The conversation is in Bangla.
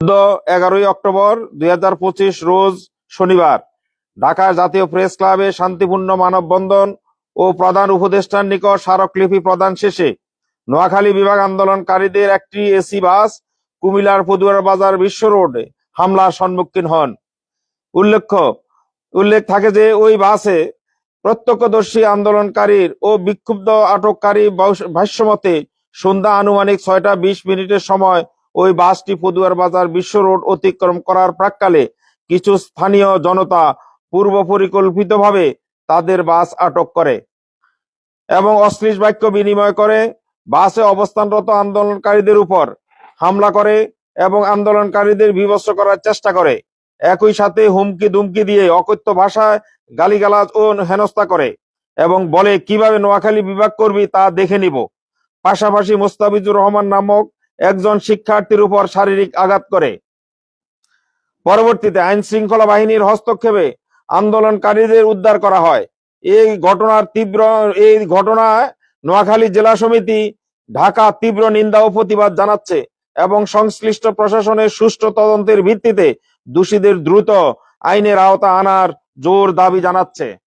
চোদ্দ, এগারোই অক্টোবর দুই হাজার পঁচিশ রোজ শনিবার ঢাকা জাতীয় প্রেস ক্লাবে শান্তিপূর্ণ মানববন্ধন ও প্রধান উপদেষ্টার নিকট স্মারকলিপি প্রদান শেষে নোয়াখালী বিভাগ আন্দোলনকারীদের একটি এসি বাস কুমিল্লার পদুয়ার বাজার বিশ্ব রোডে হামলার সম্মুখীন হন। উল্লেখ্য, উল্লেখ থাকে যে ওই বাসে প্রত্যক্ষদর্শী আন্দোলনকারীর ও বিক্ষুব্ধ আটককারী ভাষ্যমতে সন্ধ্যা আনুমানিক ছয়টা বিশ মিনিটের সময় ওই বাসটি পদুয়ার বাজার বিশ্ব রোড অতিক্রম করার প্রাককালে কিছু স্থানীয় জনতা পূর্ব পরিকল্পিতভাবে তাদের বাস আটক করে এবং অশ্লীল বাক্য বিনিময় করে বাসে অবস্থানরত আন্দোলনকারীদের উপর হামলা করে এবং আন্দোলনকারীদের বিভৎস করার চেষ্টা করে। একই সাথে হুমকি দুমকি দিয়ে অকথ্য ভাষায় গালিগালাজ ও হেনস্থা করে এবং বলে, কীভাবে নোয়াখালী বিভাগ করবি তা দেখে নিব। পাশাপাশি মোস্তাফিজুর রহমান নামক একজন শিক্ষার্থীর উপর শারীরিক আঘাত করে। পরবর্তীতে আইন শৃঙ্খলা বাহিনীর হস্তক্ষেপে আন্দোলনকারীদের উদ্ধার করা হয়। এই ঘটনার তীব্র, এই ঘটনায় নোয়াখালী জেলা সমিতি ঢাকা তীব্র নিন্দা ও প্রতিবাদ জানাচ্ছে এবং সংশ্লিষ্ট প্রশাসনের সুষ্ঠু তদন্তের ভিত্তিতে দোষীদের দ্রুত আইনের আওতা আনার জোর দাবি জানাচ্ছে।